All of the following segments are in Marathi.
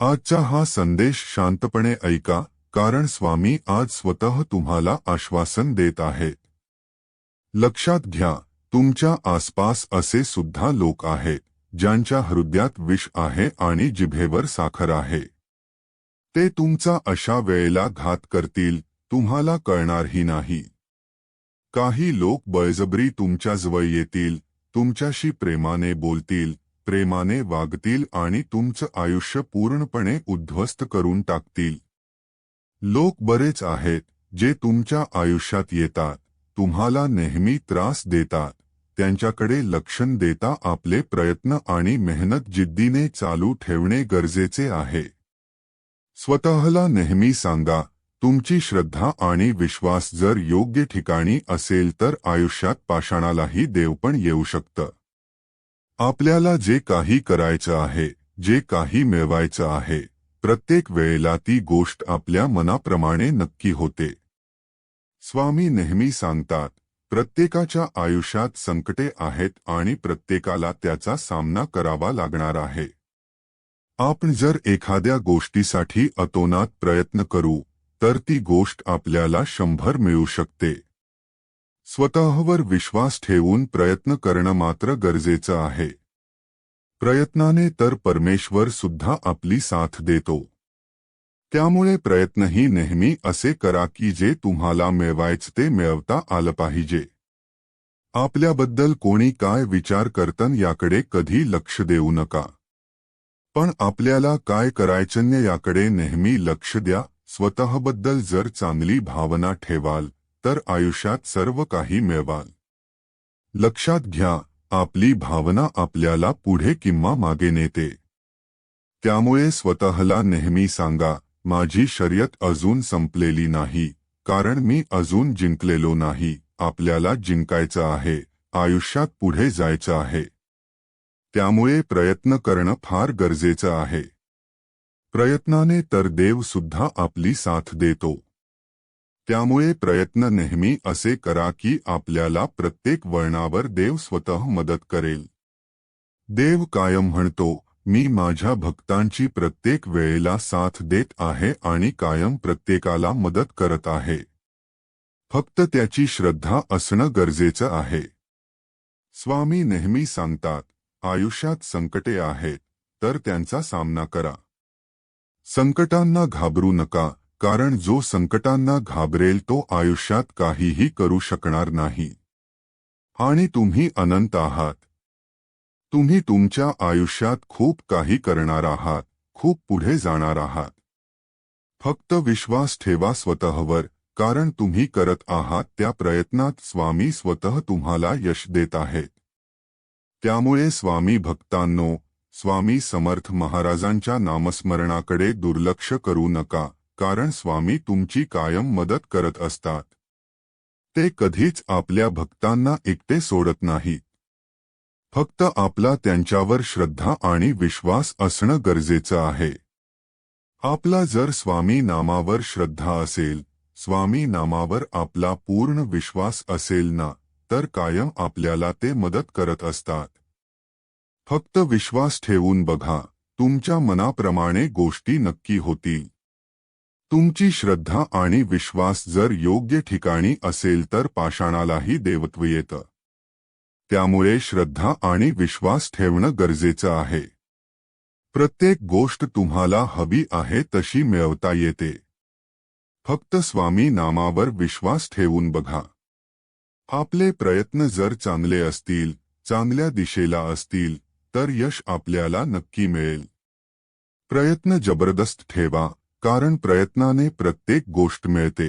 आजचा हा संदेश शांतपणे ऐका कारण स्वामी आज स्वतः तुम्हाला आश्वासन देत आहेत लक्षात घ्या तुमच्या आसपास असे सुद्धा लोक आहेत ज्यांच्या हृदयात विष आहे आणि जिभेवर साखर आहे. ते तुमचा अशा वेळेला घात करतील तुम्हाला कळणारही नाही. काही लोक बळजबरी तुमच्याजवळ येतील तुमच्याशी प्रेमाने बोलतील प्रेमाने वागतील आणि तुमचं आयुष्य पूर्णपणे उद्ध्वस्त करून टाकतील. लोक बरेच आहेत जे तुमच्या आयुष्यात येतात तुम्हाला नेहमी त्रास देतात त्यांच्याकडे लक्षण देता आपले प्रयत्न आणि मेहनत जिद्दीने चालू ठेवणे गरजेचे आहे. स्वतःला नेहमी सांगा तुमची श्रद्धा आणि विश्वास जर योग्य ठिकाणी असेल तर आयुष्यात पाषाणालाही देवपण येऊ शकतं. आपल्याला जे काही करायचं आहे जे काही मिळवायचं आहे प्रत्येक वेळेला ती गोष्ट आपल्या मनाप्रमाणे नक्की होते. स्वामी नेहमी सांगतात प्रत्येकाच्या आयुष्यात संकटे आहेत आणि प्रत्येकाला त्याचा सामना करावा लागणार आहे. आपण जर एखाद्या गोष्टीसाठी अतोनात प्रयत्न करू तर ती गोष्ट आपल्याला शंभर मिळू शकते. स्वतःवर विश्वास ठेवून प्रयत्न करणं मात्र गरजेचं आहे. प्रयत्नाने तर परमेश्वर सुद्धा आपली साथ देतो. त्यामुळे प्रयत्नही नेहमी असे करा की जे तुम्हाला मिळवायच ते मिळवता आलं पाहिजे. आपल्याबद्दल कोणी काय विचार करतन याकडे कधी लक्ष देऊ नका. पण आपल्याला काय करायचं याकडे नेहमी लक्ष द्या स्वतःबद्दल जर चांगली भावना ठेवाल तर आयुष्यात सर्व काही मिळवाल. लक्षात घ्या आपली भावना आपल्याला पुढे किंवा मागे नेते. त्यामुळे स्वतःला नेहमी सांगा माझी शर्यत अजून संपलेली नाही कारण मी अजून जिंकलेलो नाही आपल्याला जिंकायचं आहे आयुष्यात पुढे जायचं आहे. त्यामुळे प्रयत्न करणं फार गरजेचं आहे. प्रयत्नाने तर देव सुद्धा आपली साथ देतो. त्यामुळे प्रयत्न नेहमी असे करा की आपल्याला प्रत्येक वळणावर देव स्वतः मदत करेल. देव कायम म्हणतो मी माझ्या भक्तांची प्रत्येक वेळेला साथ देत आहे आणि कायम प्रत्येकाला मदत करत आहे. फक्त त्याची श्रद्धा असणं गरजेचं आहे. स्वामी नेहमी सांगतात आयुष्यात संकटे आहेत तर त्यांचा सामना करा. संकटांना घाबरू नका कारण जो संकटांना घाबरेल तो आयुष्यात काहीही करू शकणार नाही. आणि तुम्ही अनंत आहात. तुम्ही तुमच्या आयुष्यात खूप काही करणार आहात खूप पुढे जाणार आहात. फक्त विश्वास ठेवा स्वतःवर कारण तुम्ही करत आहात त्या प्रयत्नात स्वामी स्वतः तुम्हाला यश देत आहेत. त्यामुळे स्वामी भक्तांनो स्वामी समर्थ महाराजांच्या नामस्मरणाकडे दुर्लक्ष करू नका. कारण स्वामी तुमची कायम मदत करत असतात. ते कधीच आपल्या भक्तांना एकटे सोडत नाहीत. फक्त आपला त्यांच्यावर श्रद्धा आणि विश्वास असणं गरजेचं आहे. आपला जर स्वामी नामावर श्रद्धा असेल स्वामी नामावर आपला पूर्ण विश्वास असेल ना तर कायम आपल्याला ते मदत करत असतात. फक्त विश्वास ठेवून बघा तुमच्या मनाप्रमाणे गोष्टी नक्की होतील. तुमची श्रद्धा आणि विश्वास जर योग्य ठिकाणी असेल तर पाषाणालाही देवत्व येतं. त्यामुळे श्रद्धा आणि विश्वास ठेवणं गरजेचं आहे. प्रत्येक गोष्ट तुम्हाला हवी आहे तशी मिळवता येते. फक्त स्वामी नामावर विश्वास ठेवून बघा. आपले प्रयत्न जर चांगले असतील चांगल्या दिशेला असतील तर यश आपल्याला नक्की मिळेल. प्रयत्न जबरदस्त ठेवा कारण प्रयत्नाने प्रत्येक गोष्ट मिळते.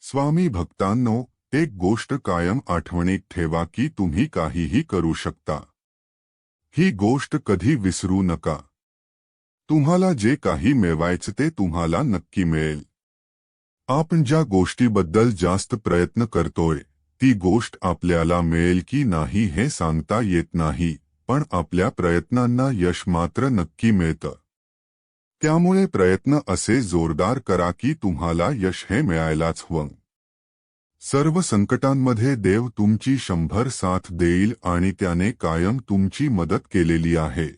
स्वामी भक्तांनो, एक गोष्ट कायम आठवणीत ठेवा की तुम्ही काहीही करू शकता. ही गोष्ट कधी विसरू नका. तुम्हाला जे काही मिळवायचं ते तुम्हाला नक्की मिळेल. आपण ज्या गोष्टीबद्दल जास्त प्रयत्न करतोय, ती गोष्ट आपल्याला मिळेल की नाही हे सांगता येत नाही, पण आपल्या प्रयत्नांना यश मात्र नक्की मिळतं. त्यामुळे प्रयत्न असे जोरदार करा की तुम्हाला यश हे मिळायलाच हवं. सर्व संकटांमध्ये देव तुमची शंभर साथ देईल आणि त्याने कायम तुमची मदत केलेली आहे.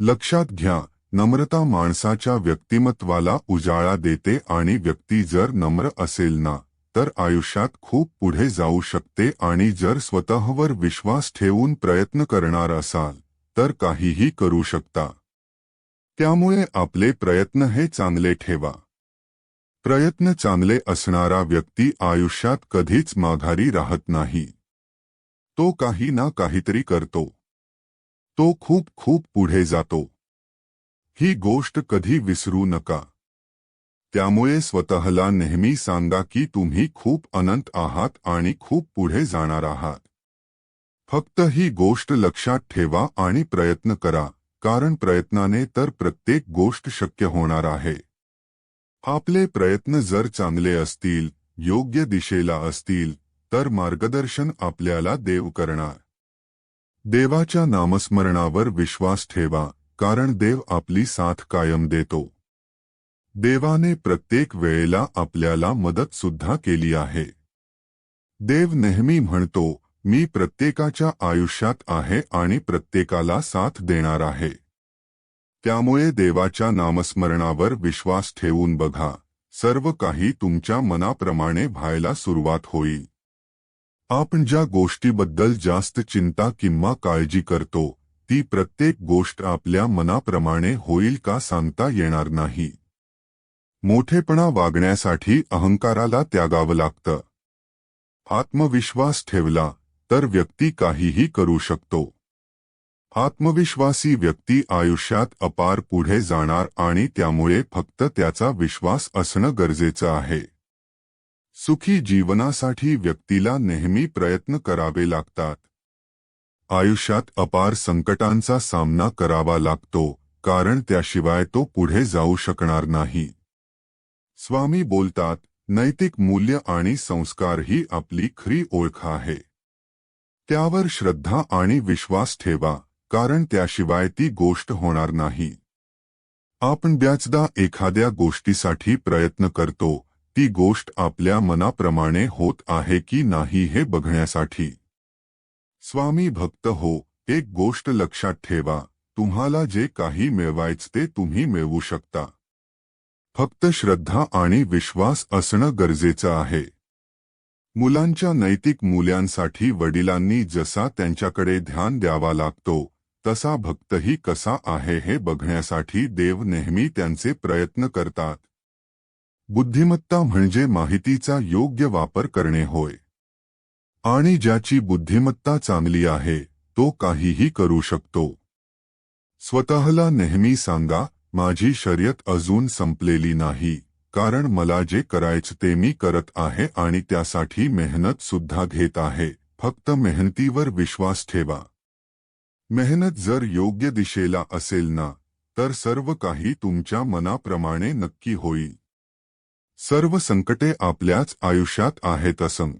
लक्षात घ्या, नम्रता माणसाच्या व्यक्तिमत्वाला उजाळा देते आणि व्यक्ती जर नम्र असेल ना, तर आयुष्यात खूप पुढे जाऊ शकते आणि जर स्वतःवर विश्वास ठेवून प्रयत्न करणार असाल, तर काहीही करू शकता. त्यामुळे आपले प्रयत्न हे चांगले ठेवा. प्रयत्न चांगले असणारा व्यक्ती आयुष्यात कधीच माघारी राहत नाही. तो काही ना काहीतरी करतो. तो खूप खूप पुढे जातो. ही गोष्ट कधी विसरू नका. त्यामुळे स्वतःला नेहमी सांगा की तुम्ही खूप अनंत आहात आणि खूप पुढे जाणार आहात. फक्त ही गोष्ट लक्षात ठेवा आणि प्रयत्न करा. कारण प्रयत्नाने तर प्रत्येक गोष्ट शक्य होणार आहे. आपले प्रयत्न जर चांगले असतील योग्य दिशेला असतील तर मार्गदर्शन आपल्याला देव करणार. देवाच्या नामस्मरणावर विश्वास ठेवा कारण देव आपली साथ कायम देतो. देवाने प्रत्येक वेळेला आपल्याला मदत सुद्धा केली आहे. देव नेहमी म्हणतो मी प्रत्येकाच्या आयुष्यात आहे आणि प्रत्येकाला साथ देणार आहे. त्यामुळे देवाच्या नामस्मरणावर विश्वास ठेवून बघा. सर्व काही तुमच्या मनाप्रमाणे व्हायला सुरुवात होईल. आपण ज्या गोष्टीबद्दल जास्त चिंता किंवा काळजी करतो ती प्रत्येक गोष्ट आपल्या मनाप्रमाणे होईल का सांगता येणार नाही. मोठेपणा वागण्यासाठी अहंकाराला त्यागावं लागतं. आत्मविश्वास ठेवला तर व्यक्ती काहीही करू शकतो. आत्मविश्वासी व्यक्ती आयुष्यात अपार पुढे जाणार आणि त्यामुळे फक्त त्याचा विश्वास असणं गरजेचं आहे. सुखी जीवनासाठी व्यक्तीला नेहमी प्रयत्न करावे लागतात. आयुष्यात अपार संकटांचा सामना करावा लागतो कारण त्याशिवाय तो पुढे जाऊ शकणार नाही. स्वामी बोलतात नैतिक मूल्य आणि संस्कार ही आपली खरी ओळख आहे. त्यावर श्रद्धा आणि विश्वास ठेवा कारण त्याशिवाय ती गोष्ट होणार नाही. आपण बऱ्याचदा एखाद्या गोष्टीसाठी प्रयत्न करतो ती गोष्ट आपल्या मनाप्रमाणे होत आहे की नाही हे बघण्यासाठी. स्वामी भक्त हो एक गोष्ट लक्षात ठेवा तुम्हाला जे काही मिळवायच ते तुम्ही मिळवू शकता. फक्त श्रद्धा आणि विश्वास असणं गरजेचं आहे. मुलांच्या नैतिक मूल्यांसाठी वडिलांनी जसा त्यांच्याकडे ध्यान द्यावा लागतो तसा भक्तही कसा आहे हे बघण्यासाठी देव नेहमी त्यांचे प्रयत्न करतात. बुद्धिमत्ता म्हणजे माहितीचा योग्य वापर करणे होय. आणि ज्याची बुद्धिमत्ता चांगली आहे तो काहीही करू शकतो. स्वतःला नेहमी सांगा माझी शर्यत अजून संपलेली नाही. कारण मला जे करायचं मी करत आहे आणि त्यासाठी मेहनत सुद्धा घेत आहे. फक्त मेहनतीवर विश्वास ठेवा. मेहनत जर योग्य दिशेला असेल ना, तर सर्व काही तुमच्या मनाप्रमाणे नक्की होईल. सर्व संकटे आपल्याच आयुष्यात आहेत असं.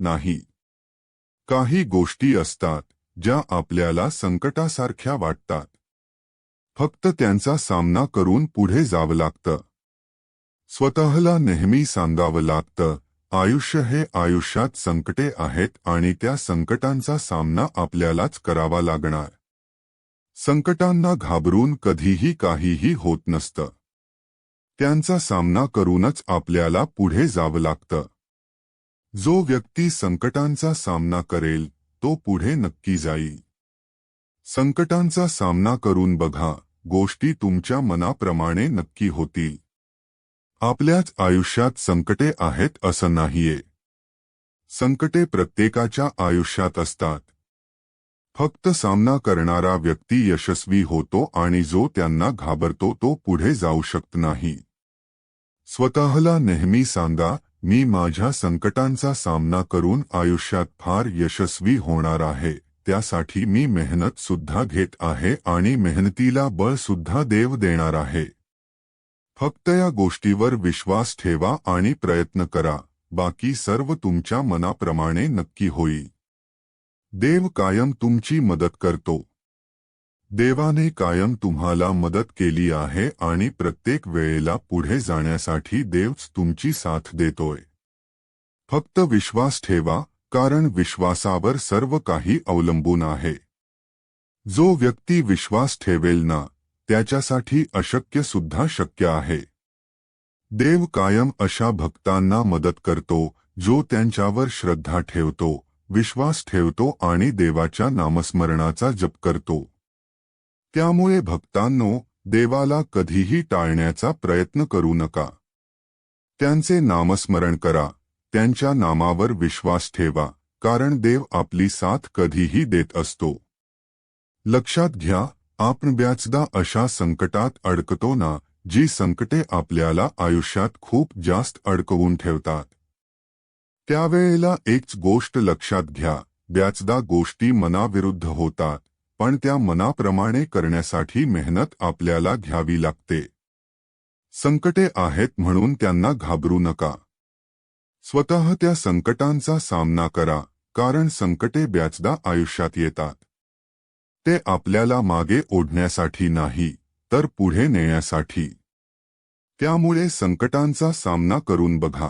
नाही. काही गोष्टी असतात, ज्या आपल्याला संकटासारख्या वाटतात. फक्त त्यांचा सामना करून पुढे जावं लागतं. स्वतःला नेहमी सांगावं लागतं. आयुष्य हे आयुष्यात संकटे आहेत आणि त्या संकटांचा सामना आपल्यालाच करावा लागणार. संकटांना घाबरून कधीही काहीही होत नसतं. त्यांचा सामना करूनच आपल्याला पुढे जावं लागतं. जो व्यक्ती संकटांचा सामना करेल तो पुढे नक्की जाईल. संकटांचा सामना करून बघा गोष्टी तुमच्या मनाप्रमाणे नक्की होतील. आपल्याच आयुष्यात संकटे आहेत असं नाहीये. संकटे प्रत्येकाच्या आयुष्यात असतात. फक्त सामना करणारा व्यक्ती यशस्वी होतो आणि जो त्यांना घाबरतो तो पुढे जाऊ शकत नाही. स्वतःला नेहमी सांगा मी माझ्या संकटांचा सामना करून आयुष्यात फार यशस्वी होणार आहे. त्यासाठी मी मेहनत सुद्धा घेत आहे आणि मेहनतीला बळ सुद्धा देव देणार आहे. फक्त या गोष्टीवर विश्वास ठेवा आणि प्रयत्न करा. बाकी सर्व तुमच्या मनाप्रमाणे नक्की होईल देव कायम तुमची मदत करतो. देवाने कायम तुम्हाला मदत केली आहे आणि प्रत्येक वेळेला पुढे जाण्यासाठी देवच तुमची साथ देतोय. फक्त विश्वास ठेवा कारण विश्वासावर सर्व काही अवलंबून आहे. जो व्यक्ती विश्वास ठेवेल ना त्याच्यासाठी अशक्य सुद्धा शक्य आहे. देव कायम अशा भक्तांना मदत करतो जो त्यांच्यावर श्रद्धा ठेवतो विश्वास ठेवतो आणि देवाच्या नामस्मरणाचा जप करतो. त्यामुळे भक्तांनो देवाला कधीही टाळण्याचा प्रयत्न करू नका. त्यांचे नामस्मरण करा त्यांच्या नामावर विश्वास ठेवा कारण देव आपली साथ कधीही देत असतो. लक्षात घ्या आपण ब्याचदा अशा संकटात अडकतो ना जी संकटे आपल्याला आयुष्यात खूप जास्त अडकवून ठेवतात. त्यावेळेला एकच गोष्ट लक्षात घ्या ब्याचदा गोष्टी मनाविरुद्ध होतात पण त्या मनाप्रमाणे करण्यासाठी मेहनत आपल्याला घ्यावी लागते. संकटे आहेत म्हणून त्यांना घाबरू नका. स्वतः त्या संकटांचा सामना करा कारण संकटे ब्याचदा आयुष्यात येतात. ते आपल्याला मागे ओढण्यासाठी नाही तर पुढे नेण्यासाठी. त्यामुळे संकटांचा सामना करून बघा.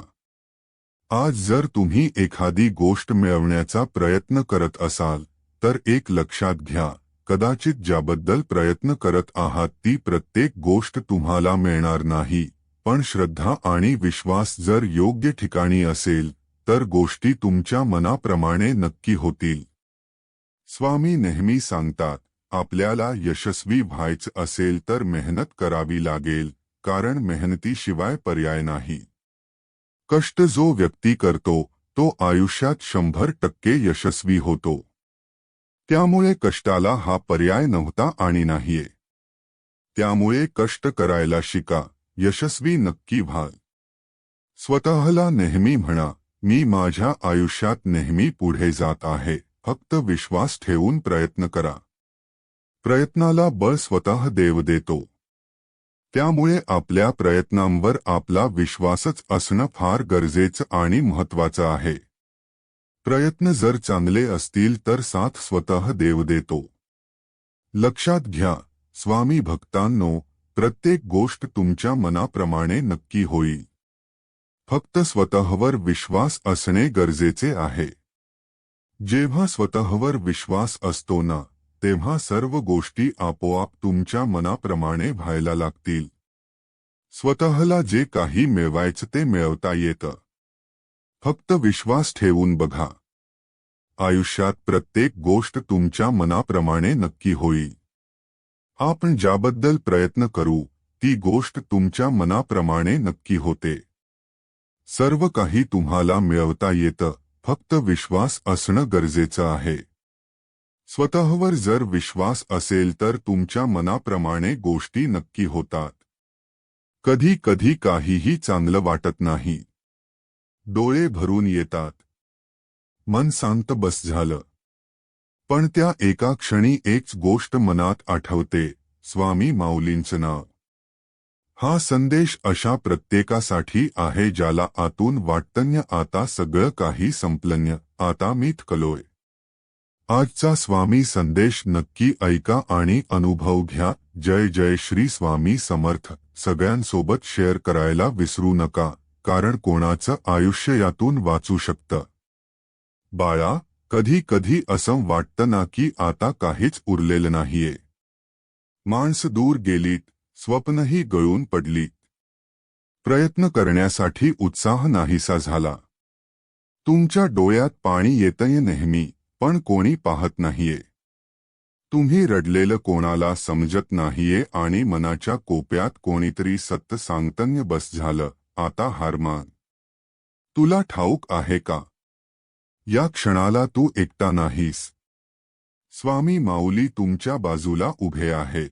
आज जर तुम्ही एखादी गोष्ट मिळवण्याचा प्रयत्न करत असाल तर एक लक्षात घ्या कदाचित ज्याबद्दल प्रयत्न करत आहात ती प्रत्येक गोष्ट तुम्हाला मिळणार नाही पण श्रद्धा आणि विश्वास जर योग्य ठिकाणी असेल तर गोष्टी तुमच्या मनाप्रमाणे नक्की होतील. स्वामी नेहमी सांगतात आपल्याला यशस्वी व्हायचं असेल तर मेहनत करावी लागेल कारण मेहनतीशिवाय पर्याय नाही. कष्ट जो व्यक्ती करतो तो आयुष्यात शंभर टक्के यशस्वी होतो. त्यामुळे कष्टाला हा पर्याय नव्हता आणि नाहीये. त्यामुळे कष्ट करायला शिका यशस्वी नक्की व्हाल. स्वतःला नेहमी म्हणा मी माझ्या आयुष्यात नेहमी पुढे जात आहे. फक्त विश्वास ठेवून प्रयत्न करा. प्रयत्नाला बळ स्वतः देव देतो. त्यामुळे आपल्या प्रयत्नांवर आपला विश्वासच असणं फार गरजेचं आणि महत्वाचं आहे. प्रयत्न जर चांगले असतील तर साथ स्वतः देव देतो. लक्षात घ्या स्वामी भक्तांनो प्रत्येक गोष्ट तुमच्या मनाप्रमाणे नक्की होईल. फक्त स्वतःवर विश्वास असणे गरजेचे आहे. जेव्हा स्वतःवर विश्वास असतो ना तेव्हा सर्व गोष्टी आपोआप तुमच्या मनाप्रमाणे व्हायला लागतील. स्वतःला जे काही मिळवायचं ते मिळवता येतं. फक्त विश्वास ठेवून बघा. आयुष्यात प्रत्येक गोष्ट तुमच्या मनाप्रमाणे नक्की होईल. आपण ज्याबद्दल प्रयत्न करू ती गोष्ट तुमच्या मनाप्रमाणे नक्की होते. सर्व काही तुम्हाला मिळवता येतं. फक्त विश्वास असणं गरजेचं आहे. स्वतःवर जर विश्वास असेल तर तुमच्या मनाप्रमाणे गोष्टी नक्की होतात. कधी कधी काहीही चांगलं वाटत नाही. डोळे भरून येतात. मन शांत बस झालं. पण त्या एका क्षणी एकच गोष्ट मनात आठवते स्वामी माऊलींचं नाव. हा संदेश अशा प्रत्येकासाठी आहे ज्याला आतून वाटतन्य आता सगळं काही संपलन्य. आता मीत कलोय आजचा स्वामी संदेश नक्की ऐका आणि अनुभव घ्या. जय जय श्री स्वामी समर्थ. सगळ्यांसोबत शेअर करायला विसरू नका कारण कोणाचं आयुष्य यातून वाचू शकतं? बाळा कधी कधी असं वाटतं ना की आता काहीच उरलेलं नाहीये. माणस दूर गेलीत स्वप्नही गळून पडली. प्रयत्न करण्यासाठी उत्साह नाहीसा झाला. तुमच्या डोळ्यात पाणी येतंय नेहमी पण कोणी पाहत नाहीये. तुम्ही रडलेलं कोणाला समजत नाहीये आणि मनाच्या कोप्यात कोणीतरी सत्य सांगतन्य बस झालं आता हारमान तुला ठाऊक आहे का? या क्षणाला तू एकटा नाहीस. स्वामी माऊली तुमच्या बाजूला उभे आहेत.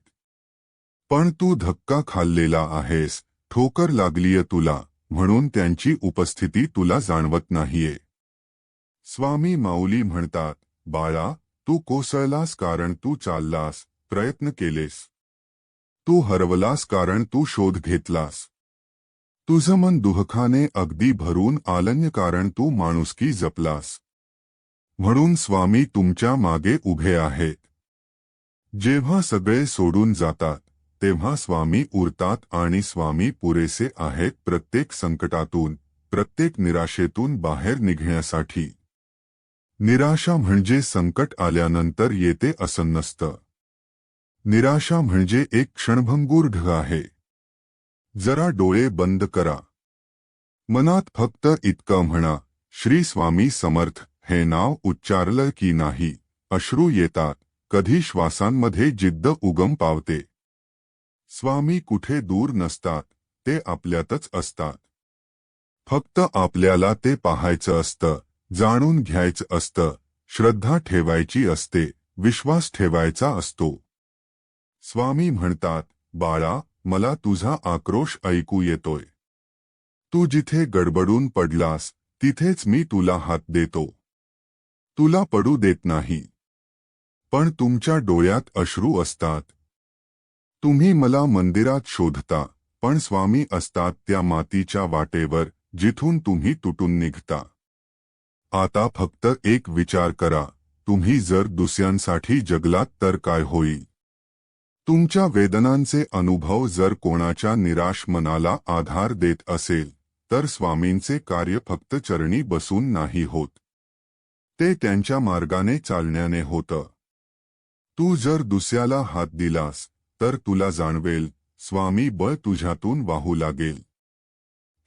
पण तू धक्का खाल्लेला आहेस ठोकर लागलीय तुला म्हणून त्यांची उपस्थिती तुला जाणवत नाहीये. स्वामी माऊली म्हणतात बाळा तू कोसळलास कारण तू चाललास प्रयत्न केलेस. तू हरवलास कारण तू शोध घेतलास. तुझं मन दुःखाने अगदी भरून आलन्य कारण तू माणुसकी जपलास. म्हणून स्वामी तुमच्या मागे उभे आहेत. जेव्हा सगळे सोडून जातात तेव्हा स्वामी उरतात आणि स्वामी पुरेसे आहेत प्रत्येक संकटातून प्रत्येक निराशेतून बाहेर निघण्यासाठी. निराशा म्हणजे संकट आल्यानंतर येते असं नसतं निराशा म्हणजे एक क्षणभंगूर ढग आहे. जरा डोळे बंद करा. मनात फक्त इतकं म्हणा श्री स्वामी समर्थ हे नाव उच्चारलं की नाही अश्रू येतात कधी श्वासांमध्ये जिद्द उगम पावते. स्वामी कुठे दूर नसतात ते आपल्यातच असतात. फक्त आपल्याला ते पाहायचं असतं जाणून घ्यायचं असतं श्रद्धा ठेवायची असते विश्वास ठेवायचा असतो. स्वामी म्हणतात बाळा मला तुझा आक्रोश ऐकू येतोय. तू जिथे गडबडून पडलास तिथेच मी तुला हात देतो. तुला पडू देत नाही. पण तुमच्या डोळ्यात अश्रू असतात तुम्ही मला मंदिरात शोधता पण स्वामी असतात त्या मातीच्या वाटेवर जिथून तुम्ही तुटून निघता. आता फक्त एक विचार करा तुम्ही जर दुसऱ्यांसाठी जगलात तर काय होईल? तुमच्या वेदनांचे अनुभव जर कोणाच्या निराश मनाला आधार देत असेल तर स्वामींचे कार्य फक्त चरणी बसून नाही होत. ते त्यांच्या मार्गाने चालण्याने होतं. तू जर दुसऱ्याला हात दिलास तर तुला जाणवेल स्वामी बळ तुझ्यातून वाहू लागेल.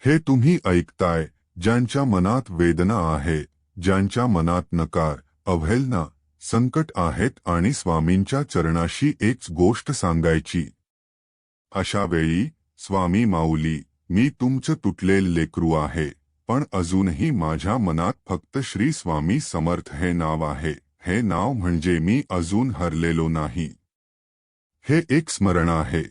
हे तुम्ही ऐकताय ज्यांच्या मनात वेदना आहे ज्यांच्या मनात नकार अवहेलना संकट आहेत आणि स्वामींच्या चरणाशी एक गोष्ट सांगायची. अशा वेळी स्वामी माऊली मी तुमचं तुटलेल लेकरू आहे पण अजूनही माझ्या मनात फक्त श्री स्वामी समर्थ हे नाव आहे हे नाव म्हणजे मी अजून हरलेलो नाही. हे एक स्मरण आहे.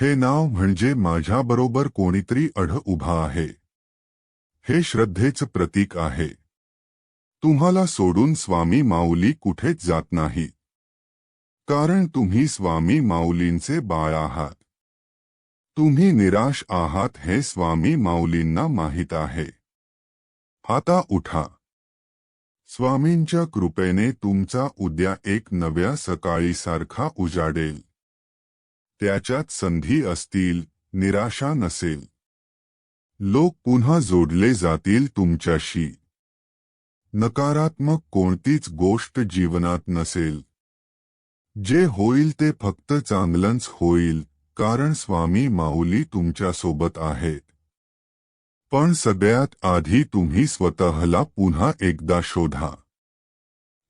हे नाव म्हणजे माझ्याबरोबर कोणीतरी अढ उभा आहे. हे श्रद्धेचं प्रतीक आहे. तुम्हाला सोडून स्वामी माऊली कुठेच जात नाही. कारण तुम्ही स्वामी माऊलींचे बाळ आहात. तुम्ही निराश आहात हे स्वामी माऊलींना माहीत आहे. आता उठा. स्वामींच्या कृपेने तुमचा उद्या एक नव्या सकाळीसारखा उजाडेल. त्याच्यात संधी असतील निराशा नसेल. लोक पुन्हा जोडले जातील तुमच्याशी. नकारात्मक कोणतीच गोष्ट जीवनात नसेल. जे होईल ते फक्त चांगलंच होईल कारण स्वामी माऊली तुमच्यासोबत आहेत. पण सगळ्यात आधी तुम्ही स्वतःला पुन्हा एकदा शोधा.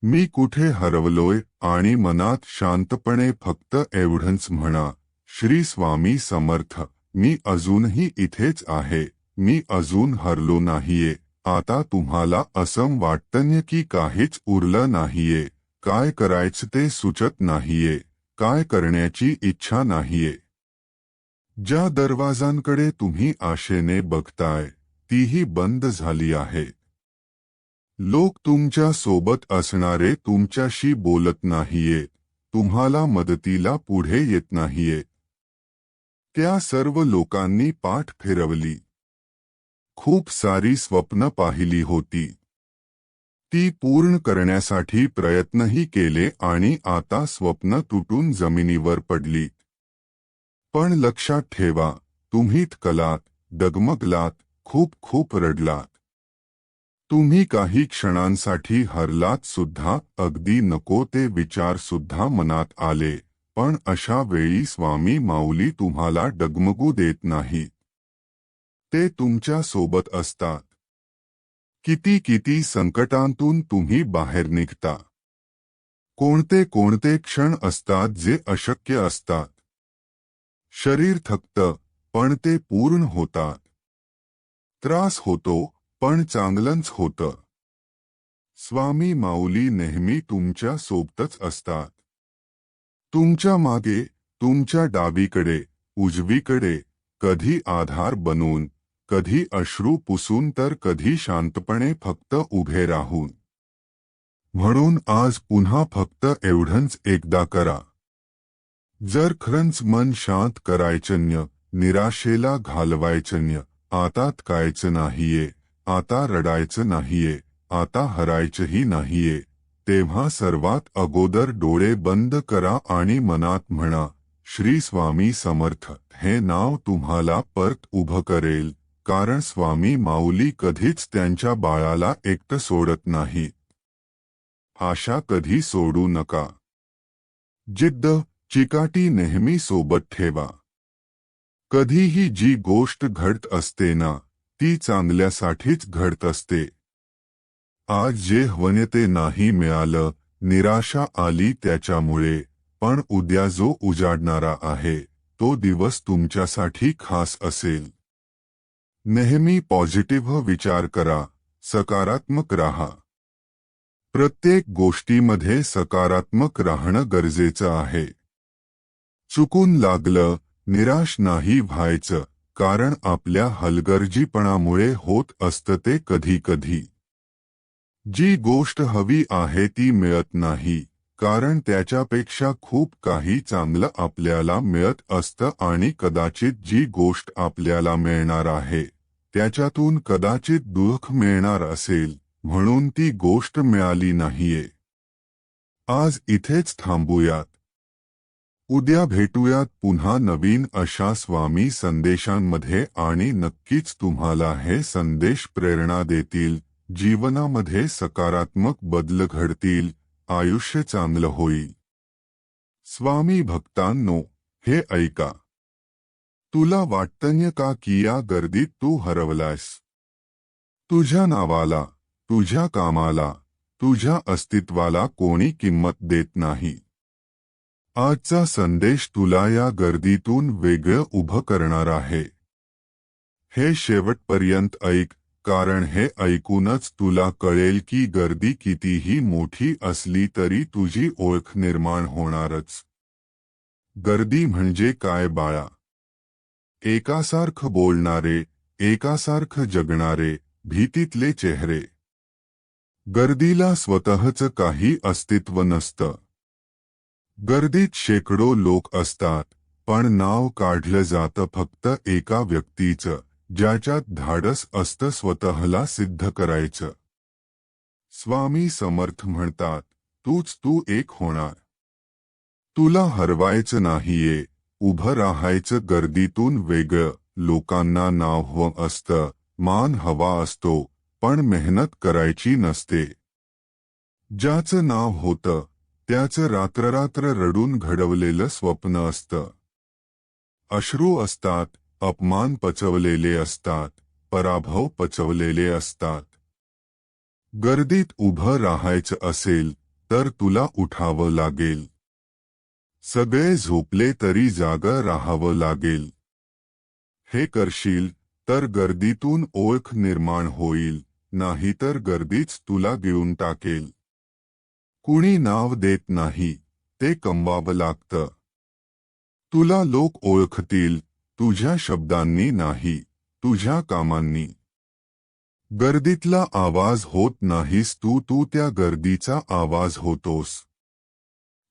मी कुठे हरवलोय आणि मनात शांतपणे फक्त एवढंच म्हणा श्री स्वामी समर्थ मी अजूनही इथेच आहे मी अजून हरलो नाहीये आता तुम्हाला असं वाटतन्य की काहीच उरलं नाहीये काय करायचं ते सुचत नाहीये काय करण्याची इच्छा नाहीये ज्या दरवाजांकडे तुम्ही आशेने बघताय, तीही बंद झाली आहे. लोक तुमच्या सोबत असणारे तुमच्याशी बोलत नाहीये, तुम्हाला मदतीला पुढे येत नाहीये. त्या सर्व लोकांनी पाठ फिरवली. खूप सारी स्वप्न पाहिली होती. ती पूर्ण करण्यासाठी प्रयत्नही केले आणि आता स्वप्न तुटून जमिनीवर पडली. पण लक्षात ठेवा तुम्हीत कलात डगमगलात खूप खूप रडलात. तुम्ही काही क्षणांसाठी हरलात सुद्धा अगदी नको ते विचार सुद्धा मनात आले पण अशा वेळी स्वामी माऊली तुम्हाला डगमगू देत नाहीत. ते तुमच्यासोबत असतात. किती किती संकटांतून तुम्ही बाहेर निघता. कोणते कोणते क्षण असतात जे अशक्य असतात. शरीर थकतं पण ते पूर्ण होतात. त्रास होतो पण चांगलंच होतं. स्वामी माऊली नेहमी तुमच्या सोबतच असतात. तुमच्या मागे तुमच्या डावीकडे उजवीकडे कधी आधार बनून कधी अश्रू पुसून तर कधी शांतपणे फक्त उभे राहून. म्हणून आज पुन्हा फक्त एवढंच एकदा करा. जर खरंच मन शांत करायचन्य निराशेला घालवायचन्य आता कायचं नाहीये आता रडायचं नाहीये आता हरायचंही नाहीये तेव्हा सर्वात अगोदर डोळे बंद करा आणि मनात म्हणा श्री स्वामी समर्थ हे नाव तुम्हाला परत उभं करेल कारण स्वामी माऊली कधीच त्यांच्या बाळाला एकटं सोडत नाही. आशा कधी सोडू नका. जिद्द चिकाटी नेहमी सोबत ठेवा. कधीही जी गोष्ट घडत असते ना ती चांगल्यासाठीच घडत असते. आज जे हवं ते नाही मिळालं निराशा आली त्याच्यामुळे पण उद्या जो उजाडणारा आहे तो दिवस तुमच्यासाठी खास असेल. नेहमी पॉझिटिव्ह विचार करा सकारात्मक राहा. प्रत्येक गोष्टीमध्ये सकारात्मक राहणं गरजेचं आहे. चुकून लागलं निराश नाही व्हायचं कारण आपल्या हलगर्जीपणामुळे होत असतं ते कधी कधी. जी गोष्ट हवी आहे ती मिळत नाही कारण त्याच्यापेक्षा खूप काही चांगलं आपल्याला मिळत असतं आणि कदाचित जी गोष्ट आपल्याला मिळणार आहे त्याच्यातून कदाचित दुःख मिळणार असेल म्हणून ती गोष्ट मिळाली नाहीये. आज इथेच थांबूयात. उद्या भेटूयात पुन्हा नवीन अशा स्वामी संदेशांमध्ये आणि नक्कीच तुम्हाला हे संदेश प्रेरणा देतील जीवनामध्ये सकारात्मक बदल घडतील आयुष्य चांगलं होईल. स्वामी भक्तांनो हे ऐका. तुला वाटतन्य का की या गर्दीत तू हरवलास तुझ्या नावाला तुझ्या कामाला तुझ्या अस्तित्वाला कोणी किंमत देत नाही. आजचा संदेश तुला या गर्दीतून वेगळं उभं करणार आहे. हे शेवटपर्यंत ऐक कारण हे ऐकूनच तुला कळेल की गर्दी कितीही मोठी असली तरी तुझी ओळख निर्माण होणारच. गर्दी म्हणजे काय बाळा? एकासारखं बोलणारे एकासारखं जगणारे भीतीतले चेहरे. गर्दीला स्वतःच काही अस्तित्व नसतं. गर्दीत शेकडो लोक असतात पण नाव काढलं जातं फक्त एका व्यक्तीचं ज्याच्यात धाडस असतं स्वतःला सिद्ध करायचं. स्वामी समर्थ म्हणतात तूच तू एक होणार. तुला हरवायचं नाहीये उभं राहायचं गर्दीतून वेगळं लोकांना नाव हो असतं मान हवा असतो पण मेहनत करायची नसते. ज्याचं नाव होतं त्याचं रात्ररात्र रडून घडवलेलं स्वप्न असतं. अश्रू असतात अपमान पचवलेले असतात पराभव पचवलेले असतात. गर्दीत उभं राहायचं असेल तर तुला उठावं लागेल. सगळे झोपले तरी जागं राहावं लागेल. हे करशील तर गर्दीतून ओळख निर्माण होईल नाहीतर गर्दीच तुला गिळून टाकेल. कुणी नाव देत नाही ते कमवावं लागतं. तुला लोक ओळखतील तुझ्या शब्दांनी नाही तुझ्या कामांनी. गर्दीतला आवाज होत नाहीस तू तू त्या गर्दीचा आवाज होतोस.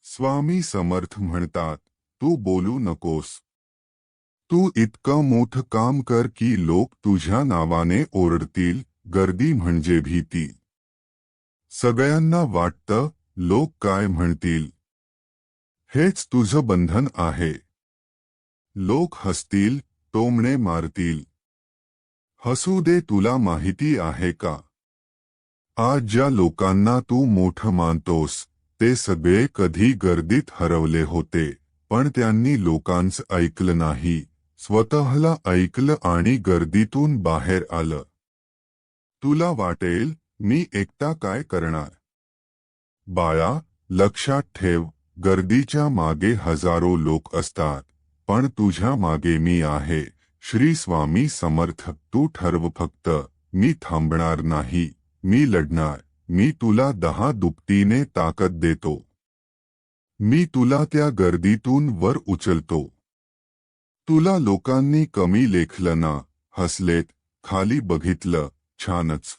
स्वामी समर्थ म्हणतात तू बोलू नकोस. तू इतकं मोठं काम कर की लोक तुझ्या नावाने ओरडतील गर्दी म्हणजे भीती. सगळ्यांना वाटतं लोक काय म्हणतील? हेच तुझं बंधन आहे. लोक हसतील टोमणे मारतील. हसू दे तुला माहिती आहे का? आज ज्या लोकांना तू मोठं मानतोस ते सगळे कधी गर्दीत हरवले होते पण त्यांनी लोकांचं ऐकलं नाही स्वतःला ऐकलं आणि गर्दीतून बाहेर आलं. तुला वाटेल मी एकटा काय करणार? बाळा लक्षात ठेव गर्दीच्या मागे हजारो लोक असतात पण तुझ्या मागे मी आहे. श्री स्वामी समर्थ तू ठरव फक्त मी थांबणार नाही मी लढणार मी तुला दहा दुपटीने ताकद देतो. मी तुला त्या गर्दीतून वर उचलतो. तुला लोकांनी कमी लेखलं ना हसलेत खाली बघितलं छानच.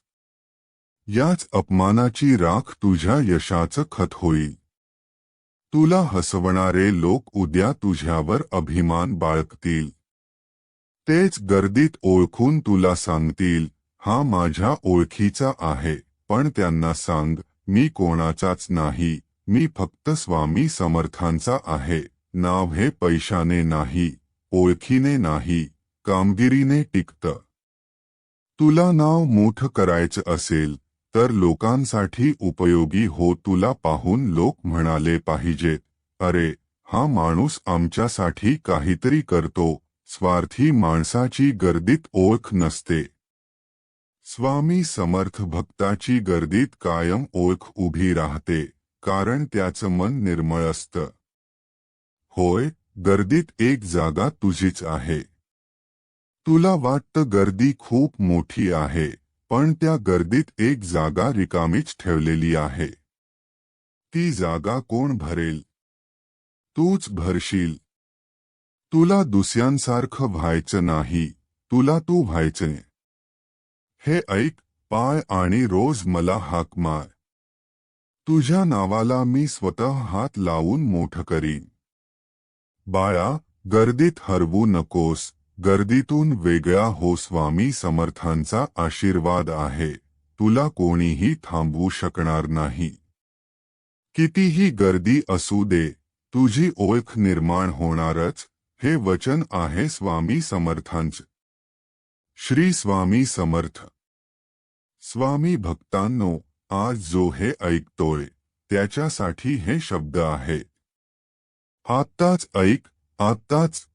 याच अपमानाची राख तुझ्या यशाचं खत होईल. तुला हसवणारे लोक उद्या तुझ्यावर अभिमान बाळगतील. तेच गर्दीत ओळखून तुला सांगतील हा माझ्या ओळखीचा आहे पण त्यांना सांग मी कोणाचाच नाही मी फक्त स्वामी समर्थांचा आहे नाव हे पैशाने नाही ओळखीने नाही कामगिरीने टिकतं. तुला नाव मोठं करायचं असेल तर लोकांसाठी उपयोगी हो तुला पाहून लोक म्हणाले पाहिजेत. अरे हा माणूस आमच्यासाठी काहीतरी करतो. स्वार्थी माणसाची गर्दीत ओळख नसते. स्वामी समर्थ भक्ताची गर्दीत कायम ओळख उभी राहते कारण त्याचं मन निर्मळ असतं. होय गर्दीत एक जागा तुझीच आहे. तुला वाटतं गर्दी खूप मोठी आहे. पण त्या गर्दीत एक जागा रिकामीच ठेवलेली आहे. ती जागा कोण भरेल? तूच भरशील. तुला दुसऱ्यांसारखं व्हायचं नाही. तुला तू व्हायचं हे ऐक पाय आणि रोज मला हाक मार. तुझ्या नावाला मी स्वतः हात लावून मोठं करीन. बाळा गर्दीत हरवू नकोस. गर्दीतून वेगळा हो स्वामी समर्थांचा आशीर्वाद आहे. तुला कोणीही थांबवू शकणार नाही. कितीही गर्दी असू दे, तुझी ओळख निर्माण होणारच, हे वचन आहे स्वामी समर्थांच. श्री स्वामी समर्थ. स्वामी भक्तांनो, आज जो हे ऐकतोय, त्याच्यासाठी हे शब्द आहे. आत्ताच ऐक, आत्ताच